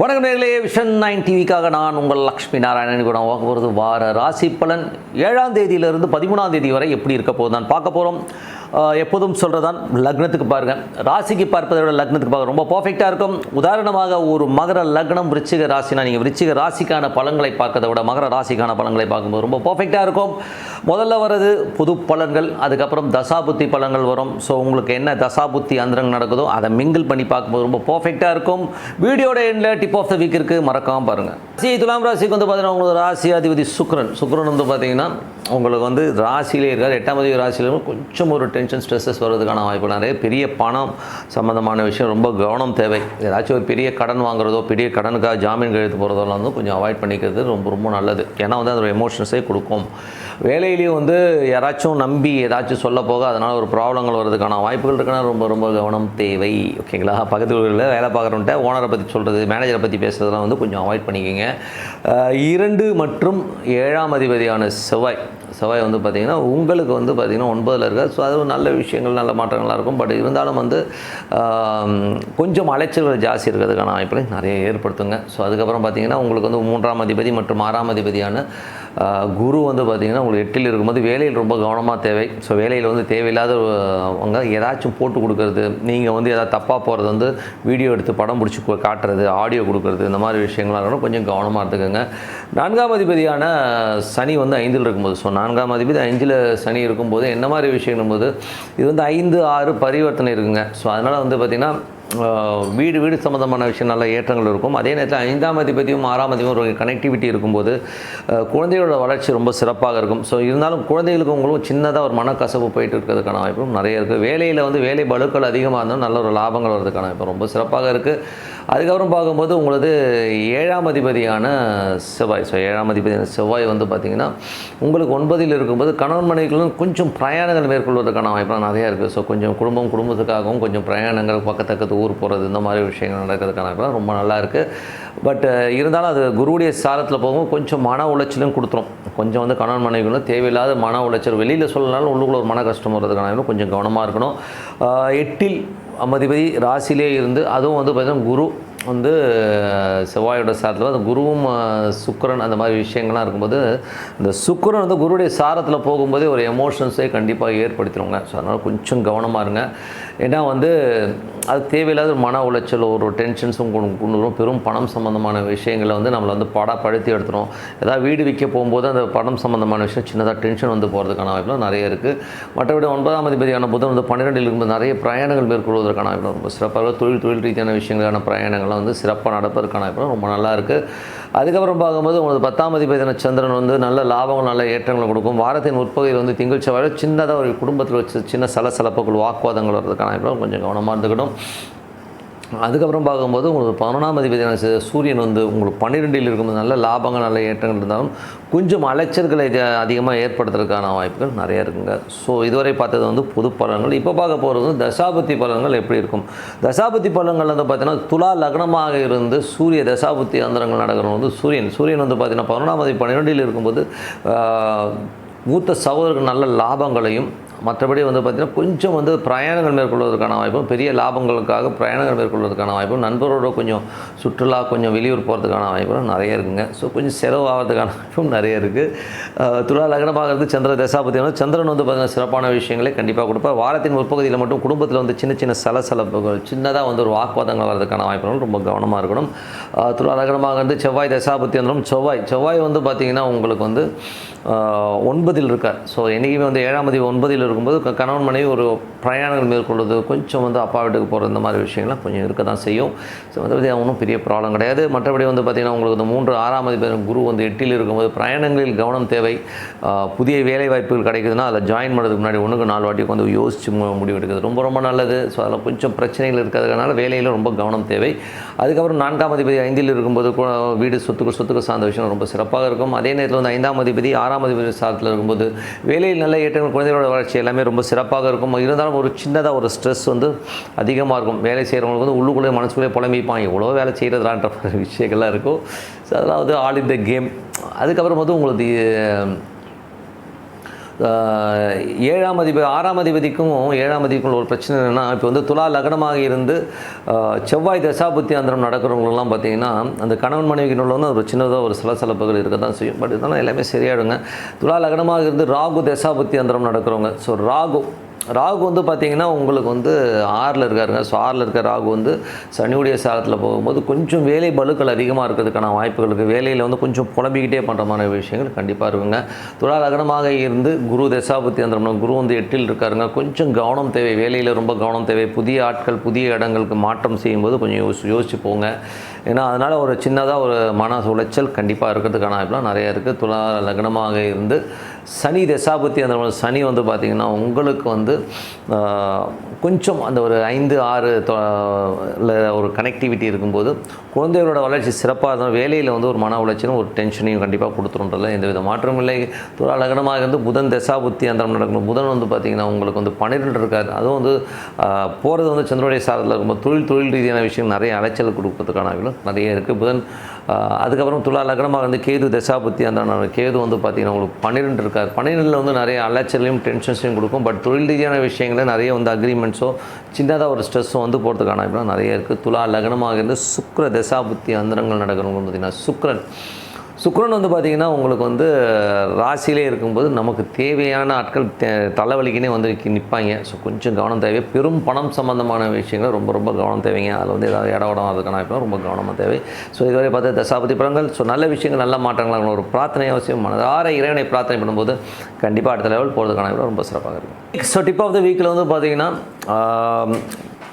வணக்கம் நேர்களே vision nine டிவிக்காக நான் உங்கள் லக்ஷ்மி நாராயணன். கூட பார்க்க போகிறது வார ராசி பலன். ஏழாம் தேதியிலிருந்து பதிமூணாம் தேதி வரை எப்படி இருக்க போகுது நான் பார்க்க போகிறோம் எப்போதும் சொல்கிறதான் லக்னத்துக்கு பாருங்கள் ராசிக்கு பார்ப்பதை விட லக்னத்துக்கு பார்க்க ரொம்ப பர்ஃபெக்டாக இருக்கும். உதாரணமாக ஒரு மகர லக்னம் விருச்சிக ராசினா நீங்கள் விருச்சிக ராசிக்கான பலன்களை பார்க்கறதை விட மகர ராசிக்கான பலன்களை பார்க்கும்போது ரொம்ப பர்ஃபெக்டாக இருக்கும். முதல்ல வர்றது புது பலன்கள் அதுக்கப்புறம் தசாபுத்தி பலன்கள் வரும். ஸோ உங்களுக்கு என்ன தசாபுத்தி அந்தரங்க நடக்குதோ அதை மிங்கிள் பண்ணி பார்க்கும்போது ரொம்ப பர்ஃபெக்டாக இருக்கும். வீடியோட எண்டில் டிப் ஆஃப் த வீக் இருக்குது மறக்காமல் பாருங்கள் ராசி துலாம் ராசிக்கு வந்து பார்த்தீங்கன்னா உங்களுக்கு ராசி அதிபதி சுக்ரன் சுக்ரன் வந்து பார்த்தீங்கன்னா உங்களுக்கு வந்து ராசியிலே இருக்காது எட்டாம் தேதி ராசியில் கொஞ்சம் ஒரு டென்ஷன் ஸ்ட்ரெஸ்ஸஸ் வர்றதுக்கான வாய்ப்பு நிறைய. பெரிய பணம் சம்மந்தமான விஷயம் ரொம்ப கவனம் தேவை. ஏதாச்சும் ஒரு பெரிய கடன் வாங்குறதோ பெரிய கடனுக்காக ஜாமீன் கழுத்து போகிறதெல்லாம் வந்து கொஞ்சம் அவாய்ட் பண்ணிக்கிறது ரொம்ப ரொம்ப நல்லது. ஏன்னா வந்து அதோட எமோஷன்ஸே கொடுக்கும். வேலையிலையும் வந்து யாராச்சும் நம்பி ஏதாச்சும் சொல்ல போக அதனால் ஒரு ப்ராப்ளங்கள் வர்றதுக்கான வாய்ப்புகள் இருக்குன்னா ரொம்ப ரொம்ப கவனம் தேவை. ஓகேங்களா பக்கத்து ஊரில் வேலை பார்க்குறவன்ட்ட ஓனரை பற்றி சொல்கிறது மேனேஜரை பற்றி பேசுகிறதெல்லாம் வந்து கொஞ்சம் அவாய்ட் பண்ணிக்கோங்க. இரண்டு மற்றும் ஏழாம் அதிபதியான செவ்வாய். செவ்வாய் வந்து பார்த்திங்கன்னா உங்களுக்கு வந்து பார்த்திங்கன்னா ஒன்பதில் இருக்க ஸோ அது நல்ல விஷயங்கள் நல்ல மாற்றங்களாக இருக்கும். பட் இருந்தாலும் வந்து கொஞ்சம் அலைச்சல்கள் ஜாஸ்தி இருக்கிறதுக்கான வாய்ப்புகளை நிறைய ஏற்படுத்துங்க. ஸோ அதுக்கப்புறம் பார்த்திங்கன்னா உங்களுக்கு வந்து மூன்றாம் அதிபதி மற்றும் ஆறாம் அதிபதியான குரு வந்து பார்த்திங்கன்னா உங்களுக்கு எட்டில் இருக்கும்போது வேலையில் ரொம்ப கவனமாக தேவை. ஸோ வேலையில் வந்து தேவையில்லாத அவங்க ஏதாச்சும் போட்டு கொடுக்கறது நீங்கள் வந்து ஏதாவது தப்பாக போகிறது வந்து வீடியோ எடுத்து படம் பிடிச்சி கு- காட்டுறது ஆடியோ கொடுக்கறது இந்த மாதிரி விஷயங்களாக இருக்கணும் கொஞ்சம் கவனமாக இருந்துக்கோங்க. நான்காம் அதிபதியான சனி வந்து ஐந்தில் இருக்கும்போது ஸோ நான்காம் அதிபதி அஞ்சில் சனி இருக்கும்போது என்ன மாதிரி விஷயங்கும் போது இது வந்து ஐந்து ஆறு பரிவர்த்தனை இருக்குங்க. ஸோ அதனால் வந்து பார்த்திங்கன்னா வீடு வீடு சம்மந்தமான விஷயம் நல்ல ஏற்றங்கள் இருக்கும். அதே நேரத்தில் ஐந்தாம் அதிபதியும் ஆறாம் அதிபதியும் ஒரு கனெக்டிவிட்டி இருக்கும்போது குழந்தைகளோட குழந்தையோட வளர்ச்சி ரொம்ப சிறப்பாக இருக்கும். ஸோ இருந்தாலும் குழந்தைகளுக்கு உங்களுக்கு சின்னதாக ஒரு மனக்கசப்பு போயிட்டு இருக்கிறதுக்கான வாய்ப்பும் நிறைய இருக்குது வேலையில் வந்து வேலை பளுக்கள் அதிகமாக இருந்தாலும் நல்ல ஒரு லாபங்கள் வர்றதுக்கான வாய்ப்பு ரொம்ப சிறப்பாக இருக்குது அதுக்கப்புறம் பார்க்கும்போது உங்களது ஏழாம் அதிபதியான செவ்வாய் ஸோ ஏழாம் அதிபதியான செவ்வாய் வந்து பார்த்திங்கன்னா உங்களுக்கு ஒன்பதில் இருக்கும்போது கணவன் மனைவிகளும் கொஞ்சம் பிரயாணங்கள் மேற்கொள்வதற்கான வாய்ப்புலாம் நிறையா இருக்குது ஸோ கொஞ்சம் குடும்பம் குடும்பத்துக்காகவும் கொஞ்சம் பிரயாணங்கள் பக்கத்தக்கத்து ஊர் போகிறது இந்த மாதிரி விஷயங்கள் நடக்கிறதுக்கான ரொம்ப நல்லா இருக்குது பட் இருந்தாலும் அது குருவுடைய சாரத்தில் போகும்போது கொஞ்சம் மன உளைச்சலும் கொடுத்துரும். கொஞ்சம் வந்து கணவன் மனைவிகளும் தேவையில்லாத மன உளைச்சல் வெளியில் சொல்லனாலும் உள்ளுக்குள்ள ஒரு மன கஷ்டம் வர்றதுக்கான கொஞ்சம் கவனமாக இருக்கணும். எட்டில் அம்மதிபதி ராசிலே இருந்து அதுவும் வந்து பார்த்திங்கன்னா குரு வந்து செவ்வாயோட சாரத்தில் அந்த குருவும் சுக்கரன் அந்த மாதிரி விஷயங்கள்லாம் இருக்கும்போது இந்த சுக்கரன் வந்து குருடைய சாரத்தில் போகும்போதே ஒரு எமோஷன்ஸே கண்டிப்பாக ஏற்படுத்திடுவாங்க. ஸோ அதனால் கொஞ்சம் கவனமாக இருங்க. ஏன்னா வந்து அது தேவையில்லாத ஒரு மன உளைச்சல் ஒரு டென்ஷன்ஸும் கொண்டு கொண்டு வரும். பெரும் பணம் சம்மந்தமான விஷயங்களை வந்து நம்மளை வந்து படப்படுத்தி எடுத்துரும். ஏதாவது வீடு விற்க போகும்போது அந்த பணம் சம்மந்தமான விஷயம் சின்னதாக டென்ஷன் வந்து போகிறதுக்கான வாய்ப்புலாம் நிறைய இருக்குது மற்றபடி ஒன்பதாம் அதிபதியான புதன் வந்து பன்னிரெண்டில் இருக்கும்போது நிறைய பிரயாணங்கள் மேற்கொள்வதற்கான வாய்ப்பு ரொம்ப சிறப்பாக தொழில் தொழில் ரீதியான விஷயங்களான பிரயாணங்கள் பிரயாணங்கள்லாம் வந்து சிறப்பாக நடப்பதற்கான வாய்ப்பு ரொம்ப நல்லா இருக்குது அதுக்கப்புறம் பார்க்கும்போது உங்களுக்கு பத்தாம் அதிபதியான சந்திரன் வந்து நல்ல லாபங்கள் நல்ல ஏற்றங்களை கொடுக்கும். வாரத்தின் உட்பகுதியில் வந்து திங்கள் செவ்வாய் சின்னதாக ஒரு குடும்பத்தில் வச்சு சின்ன சலசலப்புகள் வாக்குவாதங்கள் வர்றதுக்கான வாய்ப்பு கொஞ்சம் கவனமாக இருந்துக்கணும். அதுக்கப்புறம் பார்க்கும்போது உங்களுக்கு பதினொன்றாம் அதிபதியான சூரியன் வந்து உங்களுக்கு பன்னிரெண்டில் இருக்கும்போது நல்ல லாபங்கள் நல்ல ஏற்றங்கள் இருந்தாலும் கொஞ்சம் அலைச்சல்களை அதிகமாக ஏற்படுத்துறதுக்கான வாய்ப்புகள் நிறைய இருக்குங்க. ஸோ இதுவரை பார்த்தது வந்து பொது பலன்கள். இப்போ பார்க்க போகிறது வந்து தசாபுத்தி பலன்கள் எப்படி இருக்கும்? தசாபுத்தி பலன்கள் வந்து பார்த்தீங்கன்னா துலா லக்னமாக இருந்து சூரிய தசாபுத்தி அந்தரங்கள் நடக்கிறது வந்து சூரியன். சூரியன் வந்து பார்த்தீங்கன்னா பதினொன்றாம் அதிபதி பன்னிரெண்டில் இருக்கும்போது மூத்த சகோதரர்கள் நல்ல லாபங்களையும் மற்றபடி வந்து பார்த்திங்கன்னா கொஞ்சம் வந்து பிரயாணங்கள் மேற்கொள்வதற்கான வாய்ப்பும் பெரிய லாபங்களுக்காக பிரயாணங்கள் மேற்கொள்வதற்கான வாய்ப்பும் நண்பரோட கொஞ்சம் சுற்றுலா கொஞ்சம் வெளியூர் போகிறதுக்கான வாய்ப்பும் நிறைய இருக்குங்க. ஸோ கொஞ்சம் செலவு ஆகிறதுக்கான வாய்ப்பும் நிறைய இருக்குது துலா லக்னமாகிறது சந்திர தசாபதி சந்திரன் வந்து பார்த்திங்கன்னா சிறப்பான விஷயங்களே கண்டிப்பாக கொடுப்பார். வாரத்தின் முற்பகுதியில் மட்டும் குடும்பத்தில் வந்து சின்ன சின்ன சலசலப்புகள் சின்னதாக வந்து ஒரு வாக்குவாதங்கள் வர்றதுக்கான வாய்ப்புகள் ரொம்ப கவனமாக இருக்கணும். துலா லக்னமாகிறது செவ்வாய் தசாபத்தி வந்துடும் செவ்வாய் செவ்வாய் வந்து பார்த்திங்கன்னா உங்களுக்கு வந்து ஒன்பதில் இருக்கார். ஸோ என்றைக்குமே வந்து ஏழாம் தேதி ஒன்பதில் இருக்கும்போது கணவன் மனைவி ஒரு பிரயாணங்கள் மேற்கொள்வது கொஞ்சம் வந்து அப்பா வீட்டுக்கு போகிற இந்த மாதிரி விஷயங்கள்லாம் கொஞ்சம் இருக்க தான் செய்யும் ஸோ மற்றபடி ஒன்றும் பெரிய ப்ராப்ளம் கிடையாது. மற்றபடி வந்து பார்த்திங்கன்னா உங்களுக்கு இந்த மூன்று ஆறாம் அதிபதி குரு வந்து எட்டில் இருக்கும்போது பிரயாணங்களில் கவனம் தேவை. புதிய வேலை வாய்ப்புகள் கிடைக்குதுன்னா அதில் ஜாயின் பண்ணுறதுக்கு முன்னாடி ஒன்றுக்கு நாலு வாட்டி வந்து யோசிச்சு முடிவு எடுக்கிறது ரொம்ப ரொம்ப நல்லது. ஸோ அதில் கொஞ்சம் பிரச்சனைகள் இருக்கிறதுனால வேலையில் ரொம்ப கவனம் தேவை. அதுக்கப்புறம் நான்காம் அதிபதி ஐந்தில் இருக்கும்போது வீடு சொத்துக்கள் சொத்துக்கள் சார்ந்த விஷயம் ரொம்ப சிறப்பாக இருக்கும். அதே நேரத்தில் வந்து ஐந்தாம் அதிபதி ஆறாம் அதிபதி சாரத்தில் இருக்கும்போது வேலையில் நல்ல ஏற்றங்கள் குழந்தைகளோட வளர்ச்சி எல்லாமே ரொம்ப சிறப்பாக இருக்கும். இருந்தாலும் ஒரு சின்னதாக ஒரு ஸ்ட்ரெஸ் வந்து அதிகமாக இருக்கும். வேலை செய்கிறவங்களுக்கு வந்து உள்ளுக்குள்ளே மனசுக்குள்ளே புலம்பிப்பான் எவ்வளோ வேலை செய்கிறதான்ற விஷயங்கள்லாம் இருக்கும். ஸோ அதெல்லாம் வந்து ஆல் இன் த கேம். அதுக்கப்புறம் வந்து உங்களுக்கு ஏழாம் அதிபதி ஆறாம் அதிபதிக்கும் ஏழாம் அதிபதிக்கும் ஒரு பிரச்சனை என்னென்னா இப்போ வந்து துலா லக்னமாக இருந்து செவ்வாய் தசாபுத்தி அந்தரம் நடக்கிறவங்களெல்லாம் பார்த்தீங்கன்னா அந்த கணவன் மனைவிக்கு உள்ள வந்து ஒரு சின்னதாக ஒரு சலசலப்புகள் இருக்க தான் செய்யும். பட் இதெல்லாம் எல்லாமே சரியாயிடுங்க. துலா லக்னமாக இருந்து ராகு தசாபுத்தி அந்தரம் நடக்கிறவங்க. ஸோ ராகு ராகு வந்து பார்த்திங்கன்னா உங்களுக்கு வந்து ஆறில் இருக்காருங்க. ஸோ ஆறில் இருக்க ராகு வந்து சனியுடைய சாரத்தில் போகும்போது கொஞ்சம் வேலை பலுக்கள் அதிகமாக இருக்கிறதுக்கான வாய்ப்புகள் இருக்குது வேலையில் வந்து கொஞ்சம் புலம்பிக்கிட்டே பண்ணுற மாதிரி விஷயங்கள் கண்டிப்பாக இருக்குங்க. துலா லக்னமாக இருந்து குரு தசாபுத்தி அந்த குரு வந்து எட்டில் இருக்காருங்க. கொஞ்சம் கவனம் தேவை. வேலையில் ரொம்ப கவனம் தேவை. புதிய ஆட்கள் புதிய இடங்களுக்கு மாற்றம் செய்யும்போது கொஞ்சம் யோசி யோசிச்சு போங்க. ஏன்னா அதனால் ஒரு சின்னதாக ஒரு மன உளைச்சல் கண்டிப்பாக இருக்கிறதுக்கான வாய்ப்புலாம் நிறையா இருக்குது துலா லக்னமாக இருந்து சனி தசாபுத்தி அந்த சனி வந்து பார்த்திங்கன்னா உங்களுக்கு வந்து கொஞ்சம் அந்த ஒரு ஐந்து ஆறு ஒரு கனெக்டிவிட்டி இருக்கும்போது குழந்தைகளோட வளர்ச்சி சிறப்பாக இருந்தால் வேலையில் வந்து ஒரு மன உளைச்சலும் ஒரு டென்ஷனையும் கண்டிப்பாக கொடுத்துருன்றதில்ல எந்த வித மாற்றமும் இல்லை. துலா இருந்து புதன் தசாபுத்தி அந்த நடக்கணும். புதன் வந்து பார்த்திங்கன்னா உங்களுக்கு வந்து பன்னிரெண்டு இருக்காது. அதுவும் வந்து போகிறது வந்து சந்திரோடைய சாரத்தில் இருக்கும்போது தொழில் தொழில் ரீதியான விஷயம் நிறைய அலைச்சல் கொடுக்கறதுக்கான நிறைய இருக்குது புதன் அதுக்கப்புறம் துலா லக்னமாக வந்து கேது தசாபுத்தி அந்த கேது வந்து பார்த்திங்கன்னா உங்களுக்கு பன்னிரெண்டு இருக்காது பன்னிரெண்டில் வந்து நிறைய அலைச்சலையும் டென்ஷன்ஸையும் கொடுக்கும். பட் தொழில் ரீதியான விஷயங்களில் நிறைய வந்து அக்ரிமெண்ட்ஸோ சின்னதாக ஒரு ஸ்ட்ரெஸ்ஸோ வந்து போகிறதுக்கான நிறைய இருக்குது துலா லக்னமாக இருந்து சுக்கர தசாபுத்தி அந்தரங்கள் நடக்கிறவங்க பார்த்திங்கன்னா சுக்கிரன். சுக்ரன் வந்து பார்த்திங்கன்னா உங்களுக்கு வந்து ராசியிலே இருக்கும்போது நமக்கு தேவையான ஆட்கள் தலைவலிக்குன்னே தலைவலிக்குனே வந்து நிற்பாங்க ஸோ கொஞ்சம் கவனம் தேவை. பெரும் பணம் சம்மந்தமான விஷயங்கள் ரொம்ப ரொம்ப கவனம் தேவைங்க. அதில் வந்து ஏதாவது இட உடம் அதுக்கான வாய்ப்பு ரொம்ப கவனமாக தேவை. ஸோ இதுவரை பார்த்து தசாபதி படங்கள் ஸோ நல்ல விஷயங்கள் நல்ல மாற்றங்கள் ஒரு பிரார்த்தனை அவசியம். மனதார இறைவனை பிரார்த்தனை பண்ணும்போது கண்டிப்பாக அடுத்த லெவல் போகிறதுக்கான ரொம்ப சிறப்பாக இருக்கும். ஸோ டிப் ஆஃப் த வீக்கில் வந்து பார்த்திங்கன்னா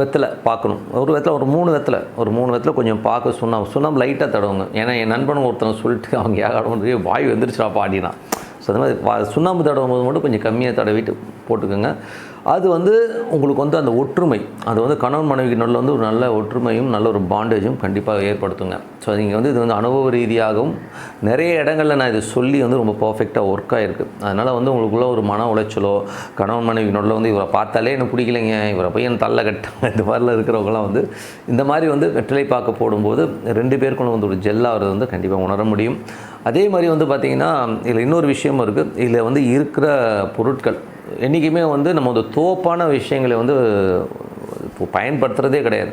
வெத்தலை பார்க்கணும். ஒரு வெத்தலை ஒரு மூணு வெத்தலை ஒரு மூணு வெத்தலை கொஞ்சம் பார்க்க சுண்ணாம்பு சுண்ணாம்பு லைட்டாக தடவுங்க. ஏன்னா என் நண்பன் ஒருத்தன் சொல்லிட்டு அவங்க யாரும் வாய் வந்துருச்சுடா பாடினா ஸோ அந்த மாதிரி சுண்ணாம்பு தடவும் போது மட்டும் கொஞ்சம் கம்மியாக தடவிட்டு போட்டுக்கோங்க. அது வந்து உங்களுக்கு வந்து அந்த ஒற்றுமை அது வந்து கணவன் மனைவிக்கு நல்ல வந்து ஒரு நல்ல ஒற்றுமையும் நல்ல ஒரு பாண்டேஜும் கண்டிப்பாக ஏற்படுத்துங்க. ஸோ நீங்கள் வந்து இது வந்து அனுபவ ரீதியாகவும் நிறைய இடங்களில் நான் இதை சொல்லி வந்து ரொம்ப பர்ஃபெக்டாக ஒர்க் ஆகிருக்கு அதனால் வந்து உங்களுக்குள்ள ஒரு மன உளைச்சலோ கணவன் மனைவி நடுவில் வந்து இவரை பார்த்தாலே எனக்கு பிடிக்கலைங்க இவரை போய் என் தள்ள கட்டாங்க இந்த மாதிரிலாம் இருக்கிறவங்களாம் வந்து இந்த மாதிரி வந்து வெற்றிலை பார்க்க போடும்போது ரெண்டு பேருக்குள்ள வந்து ஒரு ஜெல்லாகிறது வந்து கண்டிப்பாக உணர முடியும். அதே மாதிரி வந்து பார்த்திங்கன்னா இதில் இன்னொரு விஷயமும் இருக்குது இதில் வந்து இருக்கிற பொருட்கள் என்றைக்குமே வந்து நம்ம வந்து தோப்பான விஷயங்களை வந்து பயன்படுத்துகிறதே கிடையாது.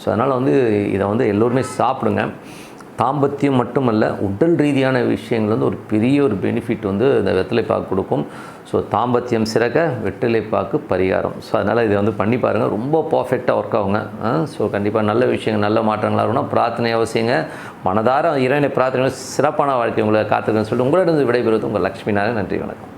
ஸோ அதனால் வந்து இதை வந்து எல்லோருமே சாப்பிடுங்க. தாம்பத்தியம் மட்டுமல்ல உடல் ரீதியான விஷயங்கள் வந்து ஒரு பெரிய ஒரு பெனிஃபிட் வந்து இந்த வெத்தலைப்பாக்கு கொடுக்கும். ஸோ தாம்பத்தியம் சிறக்க வெற்றிலைப்பாக்கு பரிகாரம். ஸோ அதனால் இதை வந்து பண்ணி பாருங்கள் ரொம்ப பர்ஃபெக்டாக ஒர்க் ஆகுங்க. ஸோ கண்டிப்பாக நல்ல விஷயங்கள் நல்ல மாற்றங்களாக இருக்கணும் பிரார்த்தனை அவசியங்க. மனதார இறைவனை பிரார்த்தனை சிறப்பான வாழ்க்கை உங்களை காத்துக்கணும்னு சொல்லிட்டு உங்களிடம் விடைபெறுவது உங்கள் லக்ஷ்மி நாராயணன். நன்றி வணக்கம்.